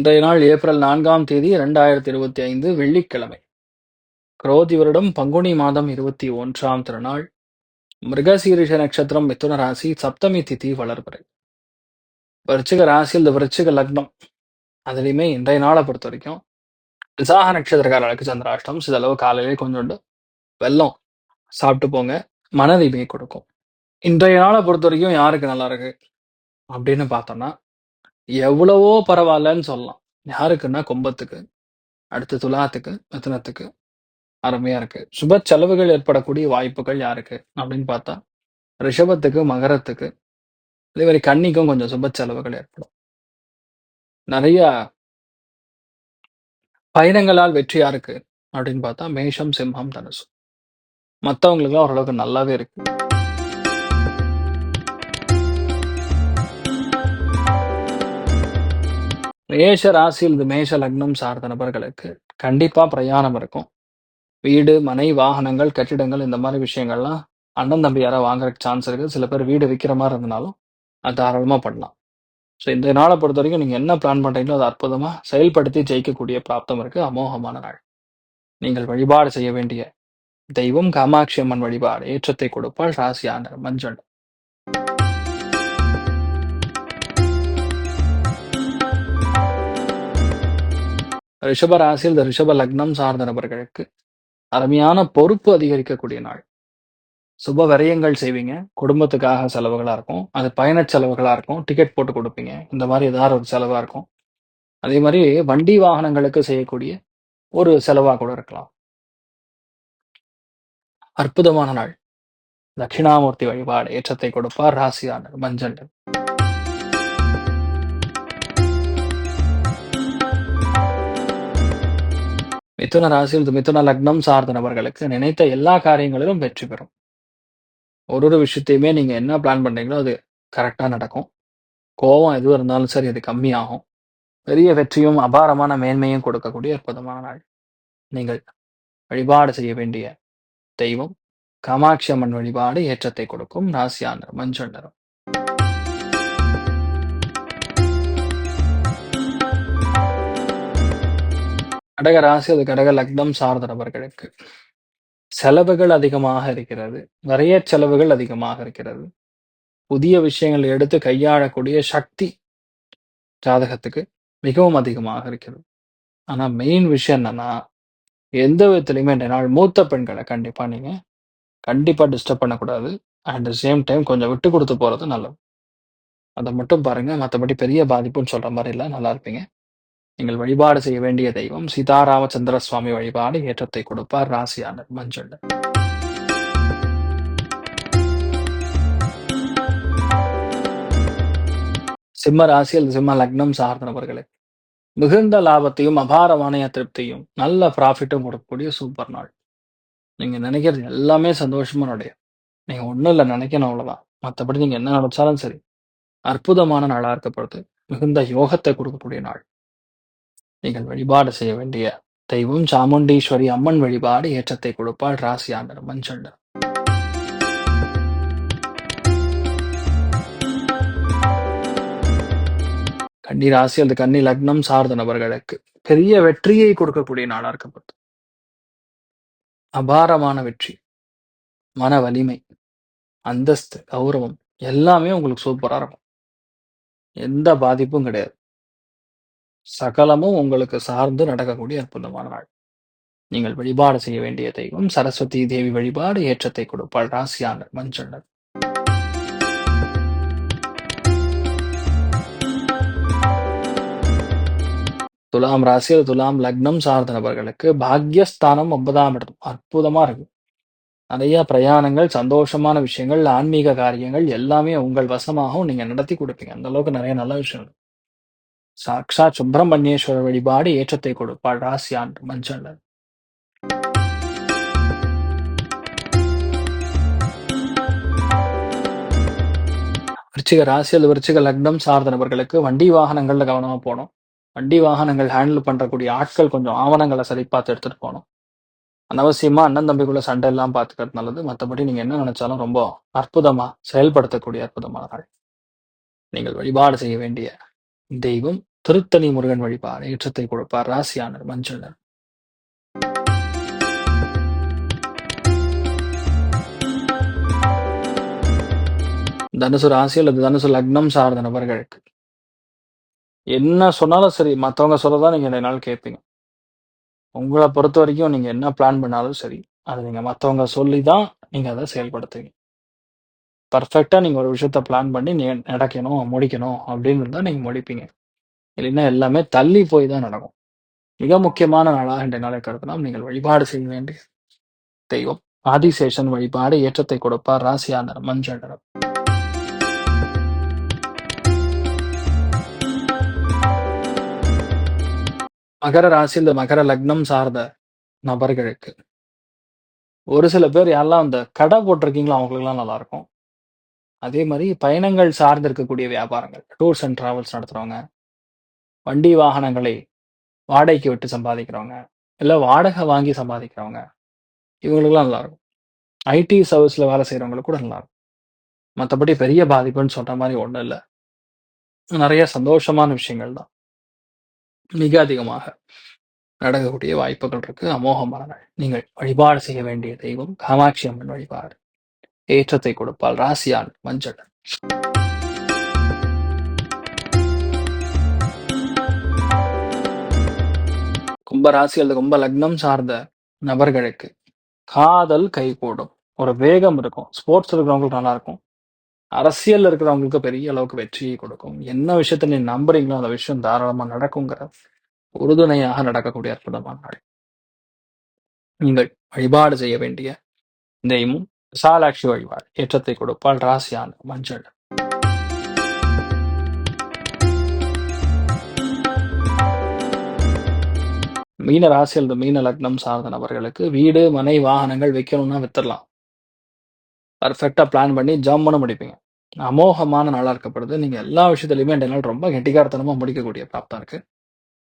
இன்றைய நாள் ஏப்ரல் நான்காம் தேதி இரண்டாயிரத்தி இருபத்தி ஐந்து வெள்ளிக்கிழமை. குரோதி வருடம் பங்குனி மாதம் இருபத்தி ஒன்றாம் திருநாள். மிருகசீரிஷ நட்சத்திரம் மிதுன ராசி சப்தமி திதி வளர்பிறை. விருச்சிக ராசியில் இந்த விருச்சிக லக்னம். அதுலேயுமே இன்றைய நாளை பொறுத்த வரைக்கும் விசாக நட்சத்திரக்காரர்களுக்கு சந்திராஷ்டம் சிதளவு காலையிலே கொஞ்சோண்டு வெள்ளம் சாப்பிட்டு போங்க மனதிமை கொடுக்கும். இன்றைய நாளை பொறுத்த வரைக்கும் யாருக்கு நல்லா இருக்கு? அப்படின்னு பார்த்தோம்னா எவ்வளவோ பரவாயில்லன்னு சொல்லலாம். யாருக்குன்னா கும்பத்துக்கு அடுத்து துலாத்துக்கு மிதனத்துக்கு அருமையா இருக்கு. சுப செலவுகள் ஏற்படக்கூடிய வாய்ப்புகள் யாருக்கு அப்படின்னு பார்த்தா ரிஷபத்துக்கு மகரத்துக்கு அதே மாதிரி கன்னிக்கும் கொஞ்சம் சுப செலவுகள் ஏற்படும். நிறைய பயணங்களால் வெற்றியா இருக்கு அப்படின்னு பார்த்தா மேஷம் சிம்மம் தனுசு. மற்றவங்களுக்குலாம் ஓரளவுக்கு நல்லாவே இருக்கு. மேஷ ராசியில் இது மேஷ லக்னம் சார்ந்த நபர்களுக்கு கண்டிப்பா பிரயாணம் இருக்கும். வீடு மனை வாகனங்கள் கட்டிடங்கள் இந்த மாதிரி விஷயங்கள்லாம் அண்ணன் தம்பி யாராவது வாங்குறதுக்கு சான்ஸ் இருக்கு. சில பேர் வீடு விற்கிற மாதிரி இருந்தாலும் அது தாராளமாக பண்ணலாம். ஸோ இந்த நாளை பொறுத்த வரைக்கும் நீங்கள் என்ன பிளான் பண்ணுறீங்களோ அதை அற்புதமாக செயல்படுத்தி ஜெயிக்கக்கூடிய பிராப்தம் இருக்குது அமோகமான நாள். நீங்கள் வழிபாடு செய்ய வேண்டிய தெய்வம் காமாட்சி அம்மன் வழிபாடு. ஏற்றத்தை கொடுப்பால் ராசியான மஞ்சள். ரிஷப ராசியில் இந்த ரிஷப லக்னம் சார்ந்த நபர்களுக்கு அருமையான பொறுப்பு அதிகரிக்கக்கூடிய நாள். சுப விரயங்கள் செய்வீங்க. குடும்பத்துக்காக செலவுகளாக இருக்கும். அது பயணச் செலவுகளாக இருக்கும். டிக்கெட் போட்டு கொடுப்பீங்க. இந்த மாதிரி ஏதாவது ஒரு செலவா இருக்கும். அதே மாதிரி வண்டி வாகனங்களுக்கு செய்யக்கூடிய ஒரு செலவாக கூட இருக்கலாம். அற்புதமான நாள். தட்சிணாமூர்த்தி வழிபாடு ஏற்றத்தை கொடுப்பார் ராசியானர் மஞ்சள். மிதுன ராசியில் மிதுன லக்னம் சார்ந்த நபர்களுக்கு நினைத்த எல்லா காரியங்களிலும் வெற்றி பெறும். ஒரு ஒரு விஷயத்தையுமே நீங்கள் என்ன பிளான் பண்ணீங்களோ அது கரெக்டாக நடக்கும். கோபம் எதுவும் இருந்தாலும் சரி அது கம்மியாகும். பெரிய வெற்றியும் அபாரமான மேன்மையும் கொடுக்கக்கூடிய அற்புதமான நாள். நீங்கள் வழிபாடு செய்ய வேண்டிய தெய்வம் காமாட்சி அம்மன் வழிபாடு ஏற்றத்தை கொடுக்கும். ராசியானர் மஞ்சள் நிறம். கடக ராசி அது கடக லக்னம் சார்ந்த நபர்களுக்கு. செலவுகள் அதிகமாக இருக்கிறது. நிறைய செலவுகள் அதிகமாக இருக்கிறது. புதிய விஷயங்களை எடுத்து கையாளக்கூடிய சக்தி ஜாதகத்துக்கு மிகவும் அதிகமாக இருக்கிறது. ஆனால் மெயின் விஷயம் என்னன்னா எந்த விதத்துலையுமே நாள் மூத்த பெண்களை கண்டிப்பாக நீங்கள் கண்டிப்பாக டிஸ்டர்ப் பண்ணக்கூடாது. அட் த சேம் டைம் கொஞ்சம் விட்டு கொடுத்து போகிறது நல்லது. அதை மட்டும் பாருங்கள் மற்றபடி பெரிய பாதிப்புன்னு சொல்கிற மாதிரி இல்லை. நல்லா இருப்பீங்க. நீங்கள் வழிபாடு செய்ய வேண்டிய தெய்வம் சீதாராமச்சந்திர சுவாமி வழிபாடு ஏற்றத்தை கொடுப்பார். ராசியான மஞ்சள். சிம்ம ராசியில் சிம்ம லக்னம் சார்ந்தவர்களே மிகுந்த லாபத்தையும் அபாரமான திருப்தியும் நல்ல ப்ராஃபிட்டும் கொடுக்கக்கூடிய சூப்பர் நாள். நீங்க நினைக்கிறது எல்லாமே சந்தோஷமா நடைய நீங்க ஒண்ணும் இல்லை நினைக்கணும் அவ்வளவுதான். மற்றபடி நீங்க என்ன நினைச்சாலும் சரி அற்புதமான நாளா இருக்கப்படுது மிகுந்த யோகத்தை கொடுக்கக்கூடிய நாள். நீங்கள் வழிபாடு செய்ய வேண்டிய தெய்வம் சாமுண்டீஸ்வரி அம்மன் வழிபாடு ஏற்றத்தை கொடுப்பாள் ராசியாண்டர் மஞ்சள் கன்னி ராசி அல்லது கன்னி லக்னம் சார்ந்த நபர்களுக்கு பெரிய வெற்றியை கொடுக்கக்கூடிய நாளாக இருக்கப்படுது அபாரமான வெற்றி மன வலிமை அந்தஸ்து, கௌரவம் எல்லாமே உங்களுக்கு சூப்பரா இருக்கும். எந்த பாதிப்பும் கிடையாது. சகலமும் உங்களுக்கு சார்ந்து நடக்கக்கூடிய அற்புதமான நாள். நீங்கள் வழிபாடு செய்ய வேண்டிய தெய்வம் சரஸ்வதி தேவி வழிபாடு ஏற்றத்தை கொடுப்பாள். ராசியான மஞ்சள் துலாம் ராசியில் துலாம் லக்னம் சார்ந்த நபர்களுக்கு பாக்யஸ்தானம் ஒன்பதாம் இடம் அற்புதமா இருக்கு. நிறைய பிரயாணங்கள், சந்தோஷமான விஷயங்கள், ஆன்மீக காரியங்கள் எல்லாமே உங்கள் வசமாகவும் நீங்க நடத்தி கொடுப்பீங்க. அந்த அளவுக்கு நிறைய நல்ல விஷயம். சாக்ஷா சுப்பிரமணியேஸ்வரர் வழிபாடு ஏற்றத்தை கொடுப்பாள். ராசியான் மஞ்சள் விருச்சிக ராசி அல்லது விருச்சிக லக்னம் சார்ந்த நபர்களுக்கு வண்டி வாகனங்கள்ல கவனமா போகணும். வண்டி வாகனங்கள் ஹேண்டில் பண்றக்கூடிய ஆட்கள் கொஞ்சம் ஆவணங்களை சரி பார்த்து எடுத்துட்டு போகணும். அனவசியமா அண்ணன் தம்பிக்குள்ள சண்டை எல்லாம் பார்த்துக்கிறது நல்லது. மற்றபடி நீங்க என்ன நினைச்சாலும் ரொம்ப அற்புதமா செயல்படுத்தக்கூடிய அற்புதமான நாள். நீங்கள் வழிபாடு செய்ய வேண்டிய தெய்வம் திருத்தணி முருகன் வழிபாடு ஏற்றத்தை கொடுப்பார். ராசியானர் மஞ்சள்னர் தனுசு ராசி அல்லது தனுசு லக்னம் சார்ந்த நபர்களுக்கு என்ன சொன்னாலும் சரி மற்றவங்க சொல்லதான் நீங்க இந்த நாள் கேட்பீங்க. உங்களை பொறுத்த வரைக்கும் நீங்க என்ன பிளான் பண்ணாலும் சரி அதை நீங்க மற்றவங்க சொல்லி தான் நீங்க அதை செயல்படுத்துவீங்க. பர்ஃபெக்டா நீங்க ஒரு விஷயத்த பிளான் பண்ணி நீ நடக்கணும், முடிக்கணும் அப்படின்னு இருந்தா நீங்க முடிப்பீங்க. இல்லைன்னா எல்லாமே தள்ளி போய் தான் நடக்கும். மிக முக்கியமான நாளாக இன்றைய நாளை கருதலாம். நீங்கள் வழிபாடு செய்ய வேண்டிய தெய்வம் ஆதிசேஷன் வழிபாடு ஏற்றத்தை கொடுப்பார். ராசியானர் மஞ்சள் நிறம். மகர ராசி இந்த மகர லக்னம் சார்ந்த நபர்களுக்கு ஒரு சில பேர் யாரெல்லாம் அந்த கடை போட்டிருக்கீங்களோ அவங்களுக்குலாம் நல்லா இருக்கும். அதே மாதிரி பயணங்கள் சார்ந்து இருக்கக்கூடிய வியாபாரங்கள் டூர்ஸ் அண்ட் டிராவல்ஸ் நடத்துறவங்க வண்டி வாகனங்களை வாடகைக்கு விட்டு சம்பாதிக்கிறவங்க இல்லை வாடகை வாங்கி சம்பாதிக்கிறவங்க இவங்களுக்குலாம் நல்லா இருக்கும் ஐடி சர்வீஸ்ல வேலை செய்கிறவங்களுக்கு கூட நல்லா இருக்கும் மற்றபடி பெரிய பாதிப்புன்னு சொல்ற மாதிரி ஒன்றும் இல்லை. நிறைய சந்தோஷமான விஷயங்கள் தான். மிக அதிகமாக நடக்கக்கூடிய வாய்ப்புகள் இருக்கு. அமோகமான நீங்கள் வழிபாடு செய்ய வேண்டிய தெய்வம் காமாட்சி அம்மன் வழிபாடு ஏற்றத்தை கொடுப்பால் ராசியான் மஞ்சள். கும்ப ராசி அல்லது கும்ப லக்னம் சார்ந்த நபர்களுக்கு காதல் கைகூடும் ஒரு வேகம் இருக்கும். ஸ்போர்ட்ஸ் இருக்கிறவங்களுக்கு நல்லா இருக்கும் அரசியல் இருக்கிறவங்களுக்கு பெரிய அளவுக்கு வெற்றியை கொடுக்கும். என்ன விஷயத்த நீ நம்புறீங்களோ அந்த விஷயம் தாராளமா நடக்குங்கிற உறுதுணையாக நடக்கக்கூடிய அற்புதமான நாள். நீங்கள் வழிபாடு செய்ய வேண்டிய தெய்வம் விசாலாட்சி வழிபாடு ஏற்றத்தை கொடுப்பால் ராசியான மஞ்சள். மீன ராசி அல்லது மீன லக்னம் சார்ந்த நபர்களுக்கு வீடு மனை வாகனங்கள் வைக்கணும்னா வித்துடலாம். பர்ஃபெக்டாக பிளான் பண்ணி ஜம்முன்னு முடிப்பீங்க. அமோகமான நாளா இருக்கப்படுது. நீங்க எல்லா விஷயத்துலயுமே இந்த நாள் ரொம்ப கெட்டிக்காரத்தனமா முடிக்கக்கூடிய பிராப்தம் இருக்கு.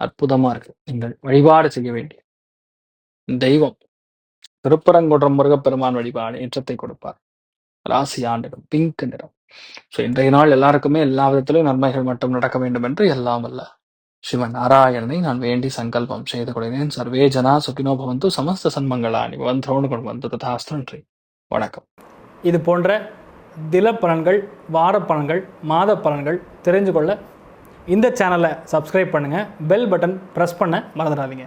அற்புதமா இருக்கு. நீங்கள் வழிபாடு செய்ய வேண்டிய தெய்வம். திருப்பரங்குன்றம் முருகப்பெருமான் வழிபாடு ஏற்றத்தை கொடுப்பார். ராசி ஆண்டிடம் பிங்க் நிறம். ஸோ இன்றைய நாள் எல்லாருக்குமே எல்லா விதத்திலும் நன்மைகள் மட்டும் நடக்க வேண்டும் என்று எல்லாம் அல்ல. சிவன் நாராயணனை நான் வேண்டி சங்கல்பம் செய்து கொள்கிறேன் சர்வே ஜனா சுகினோ பவந்து சமஸ்த சன்மங்களா நீ வந்தோடு கொண்டு வந்து ததாஸ்து நன்றி வணக்கம். இது போன்ற தில பலன்கள் வார பலன்கள் மாத பலன்கள் தெரிஞ்சு கொள்ள இந்த சேனலை சப்ஸ்கிரைப் பண்ணுங்கள் பெல் பட்டன் ப்ரெஸ் பண்ண மறந்துடாதீங்க.